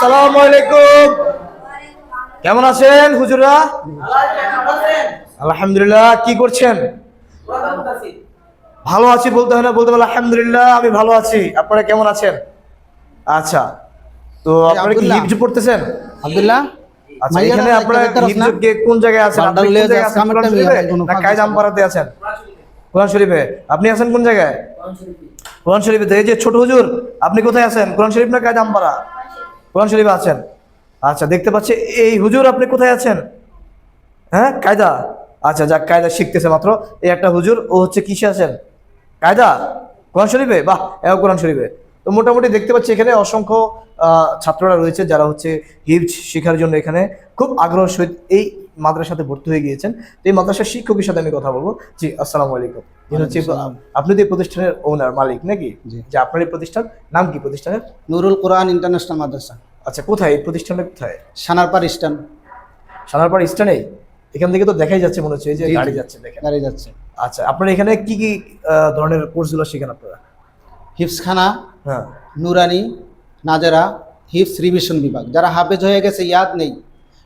আসসালামু আলাইকুম। কেমন আছেন হুজুরা? আলহামদুলিল্লাহ কি করছেন? ভালো আছি বলতে হয় না বলতে পারলে আলহামদুলিল্লাহ আমি ভালো আছি। আপনারা কেমন আছেন? আচ্ছা তো আপনারা কি। হিপজ পড়তেছেন? আব্দুল্লাহ আচ্ছা এখানে আপনারা পাস কোন জায়গায় আছেন? না কায়দাম পাড়াতে আছেন। কোরআন শরীফে? আপনি আছেন কোন জায়গায়? কোরআন শরীফে। এই যে ছোট হুজুর আপনি কোথায় আছেন? কোরআন শরীফ না কায়দাম পাড়া কোরআন শরীফ আছেন। আচ্ছা দেখতে পাচ্ছি এই হুজুর আপনি কোথায় আছেন? হ্যাঁ কায়দা? আচ্ছা যাক কায়দা শিখতেছে মাত্র। এই একটা হুজুর ও হচ্ছে কিসে আছেন? কায়দা? কোরআন শরীফে? বাহ এও কোরআন শরীফে। তো মোটামুটি দেখতে পাচ্ছি এখানে অসংখ্য ছাত্ররা রয়েছে যারা হচ্ছে হিপজ শেখার জন্য এখানে খুব আগ্রহ সহিত এই মাদ্রাসাতে ভর্তি হয়ে গিয়েছেন। তো এই মাদ্রাসার শিক্ষকের সাথে আমি কথা বলব। জি আসসালামু আলাইকুম। হচ্ছে আপনি তো এই প্রতিষ্ঠানের ওনার মালিক নাকি? জি। যে আপনার এই প্রতিষ্ঠান নাম কি প্রতিষ্ঠানের? নুরুল কোরআন ইন্টারন্যাশনাল মাদ্রাসা। আচ্ছা কোথায়? এই প্রতিষ্ঠানটা কোথায়? সানারপাড় স্ট্যান্ড সানারপাড় স্টানে এখান থেকে তো দেখাই যাচ্ছে মনে হচ্ছে এই যে। গাড়ি যাচ্ছে দেখেন। দাঁড়িয়ে যাচ্ছে। আচ্ছা আপনার এখানে কি কি ধরনের কোর্সগুলো শেখান আপনারা? হিফসখানা হ্যাঁ। নুরানি নাজারা হিপস রিভিশন বিভাগ। যারা হাফেজ হয়ে গেছে ইয়াদ নেই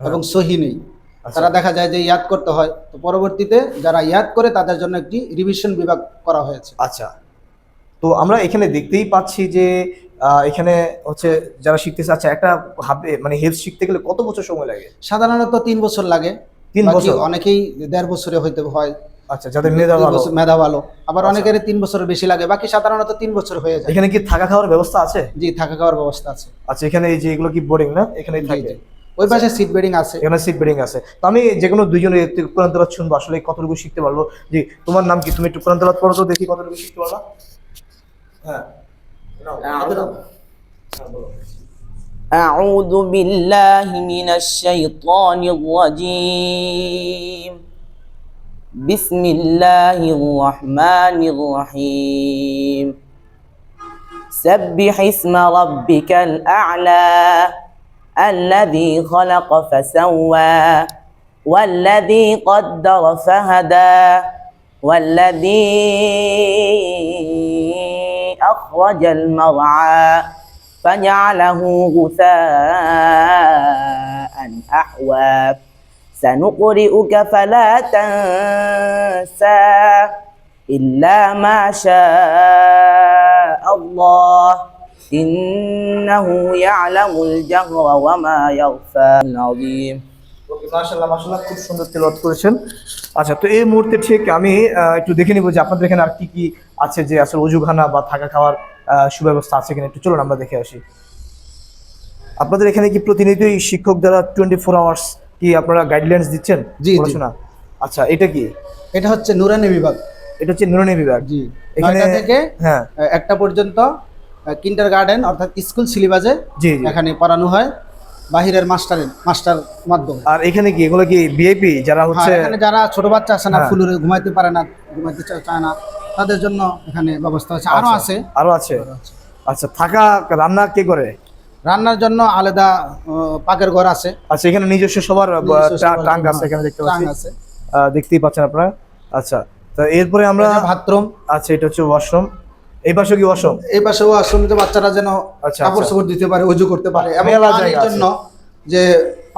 এবং সহি নেই। আচ্ছা। তারা দেখা যায় যে ইয়াদ করতে হয়। তো পরবর্তীতে যারা ইয়াদ করে তাদের জন্য একটি রিভিশন বিভাগ করা হয়েছে। আচ্ছা। তো আমরা এখানে দেখতেই পাচ্ছি যে এখানে হচ্ছে যারা শিখতেছে আচ্ছা একটা হাবে মানে হেলথ শিখতে গেলে কত বছর সময় লাগে? সাধারণত তিন বছর লাগে। তিন বছর? অনেকেই দেড় বছরে হইতে হয়। আচ্ছা যাদের মেধা ভালো। মেধা ভালো। আবার আচ্ছা। অনেকের তিন বছরের বেশি লাগে। বাকি সাধারণত তিন বছর হয়ে যায়। এখানে কি থাকা খাওয়ার ব্যবস্থা আছে? জি থাকা খাওয়ার ব্যবস্থা আছে। আচ্ছা এখানে এই যে এগুলো কি বোর্ডিং না? এখানেই জি, থাকে। ওই পাশে সিট বেডিং আছে। এখানে সিট বেডিং আছে। তো আমি যে কোনো দুইজনের কোরআন শুনব। আসলে কতটুকু শিখতে পারব? যে তোমার নাম কি? তুমি একটু কোরআন পড়ো তো দেখি কতটুকু শিখতে পারবা। হ্যাঁ। أعوذ بالله من الشيطان الرجيم. بسم الله الرحمن الرحيم. سبح اسم ربك الأعلى الذي خلق فسوى والذي قدر فهدى والذي أخرج المرعى فجعله غثاء أحوى سنقرئك فلا تنسى إلا ما شاء الله إنه يعلم الجهر وما يخفى العظيم ওকে মাশাআল্লাহ মাশাআল্লাহ খুব সুন্দর তেলাওয়াত করেছেন আচ্ছা তো এই মুহূর্তে ঠিক আমি একটু দেখে নিব যে আপনাদের এখানে আর কি কি আছে যে আসলে অজুখানা বা থাকা খাওয়ার সুব্যবস্থা আছে কিনা। একটু চলুন আমরা দেখে আসি। আপনাদের এখানে কি প্রতিনিধি শিক্ষক দ্বারা টোয়েন্টি ফোর আওয়ার্স কি আপনারা গাইডলাইন্স দিচ্ছেন? জি। পড়াশোনা? আচ্ছা এটা কি? এটা হচ্ছে নুরানি বিভাগ। এটা হচ্ছে নুরানি বিভাগ। জি। এখানে থেকে হ্যাঁ। একটা পর্যন্ত কিন্টার গার্ডেন অর্থাৎ স্কুল সিলেবাসে এখানে পড়ানো হয়। বাহিরের মাস্টারের মাস্টার মাধ্যমে। আর এখানে কি এগুলো কি বিআইপি যারা হচ্ছে হ্যাঁ, এখানে যারা ছোট বাচ্চা আছে না হ্যাঁ। ফুলুরে ঘুমাইতে পারে না ঘুমাইতে চায় না তাদের জন্য এখানে ব্যবস্থা আছে। আরও আচ্ছা, আছে। আরও আছে? আচ্ছা থাকা রান্না কে করে? রান্নার জন্য আলাদা পাকের ঘর আছে। আচ্ছা এখানে নিজস্ব সবার টা- আছে এখানে দেখতে পাচ্ছি। আছে। দেখতেই পাচ্ছেন আপনারা। আচ্ছা তা এরপরে আমরা বাথরুম আচ্ছা এটা হচ্ছে ওয়াশরুম এই পাশে কি ওয়াশরুম? এই পাশেও আশ্রমিত বাচ্চারা যেন আচ্ছা, কাপড় আচ্ছা। চোপড় দিতে পারে উজু করতে পারে এবং পানির জন্য যে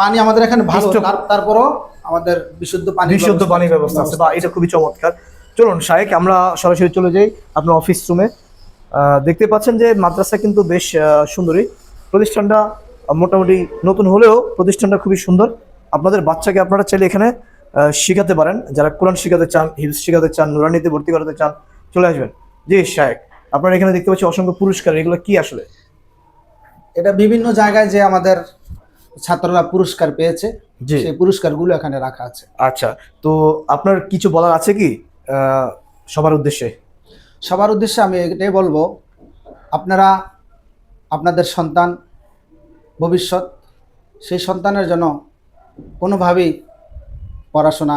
পানি আমাদের এখানে ভালো তারপরও আমাদের বিশুদ্ধ পানি বিশুদ্ধ পানির ব্যবস্থা আছে। বা এটা খুবই চমৎকার। চলুন শাহেক আমরা সরাসরি চলে যাই আপনার অফিস রুমে দেখতে পাচ্ছেন যে মাদ্রাসা কিন্তু বেশ সুন্দরী। প্রতিষ্ঠানটা মোটামুটি নতুন হলেও প্রতিষ্ঠানটা খুবই সুন্দর। আপনাদের বাচ্চাকে আপনারা চাইলে এখানে শিখাতে পারেন। যারা কোরআন শিখাতে চান হিফজ শিখাতে চান নুরানিতে ভর্তি করাতে চান চলে আসবেন। জি শাহেক আপনারা এখানে দেখতে পাচ্ছি অসংখ্য পুরস্কার এগুলো কি আসলে? এটা বিভিন্ন জায়গায় যে আমাদের ছাত্ররা পুরস্কার পেয়েছে জি। সেই পুরস্কারগুলো এখানে রাখা আছে। আচ্ছা তো আপনার কিছু বলার আছে কি সবার উদ্দেশ্যে? সবার উদ্দেশ্যে আমি এটাই বলব আপনারা আপনাদের সন্তান ভবিষ্যৎ সেই সন্তানের জন্য কোনোভাবেই পড়াশোনা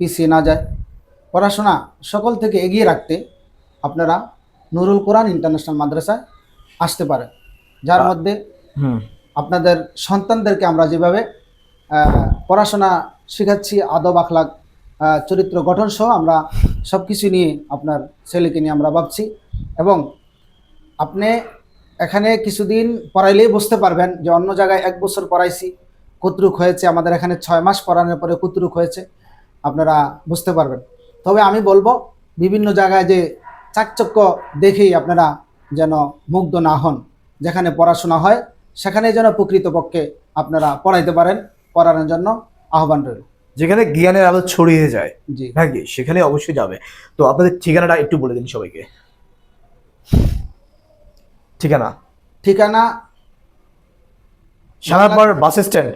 পিছিয়ে না যায়। পড়াশোনা সকল থেকে এগিয়ে রাখতে আপনারা নুরুল কোরআন ইন্টারন্যাশনাল মাদ্রাসায় আসতে পারে যার মধ্যে আপনাদের সন্তানদেরকে আমরা যেভাবে পড়াশোনা শেখাচ্ছি আদব আখলাক চরিত্র গঠন সহ আমরা সব কিছু নিয়ে আপনার ছেলেকে নিয়ে আমরা ভাবছি। এবং আপনি এখানে কিছুদিন পড়াইলেই বুঝতে পারবেন যে অন্য জায়গায় এক বছর পড়াইছি কুতরুক হয়েছে আমাদের এখানে ছয় মাস পড়ানোর পরে কুতরুক হয়েছে আপনারা বুঝতে পারবেন। তবে আমি বলব বিভিন্ন জায়গায় যে চাকচক্য দেখেই আপনারা যেন মুগ্ধ না হন। যেখানে পড়াশোনা হয় সেখানে যেন প্রকৃতপক্ষে আপনারা পড়াইতে পারেন পড়ানোর জন্য আহ্বান রইল। যেখানে জ্ঞানের আলো ছড়িয়ে যায় জি। নাকি সেখানে অবশ্যই যাবে। তো আপনাদের ঠিকানাটা একটু বলে দিন সবাইকে। ঠিকানা? ঠিকানা? Sanarpar bus stand.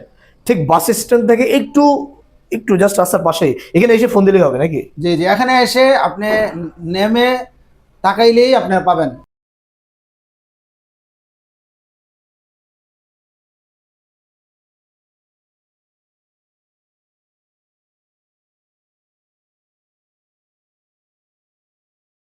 ঠিক বাস স্ট্যান্ড থেকে একটু একটু জাস্ট রাস্তার পাশেই। এখানে এসে ফোন দিলেই হবে নাকি? জি জি। এখানে এসে আপনি নেমে তাকাইলেই আপনারা পাবেন।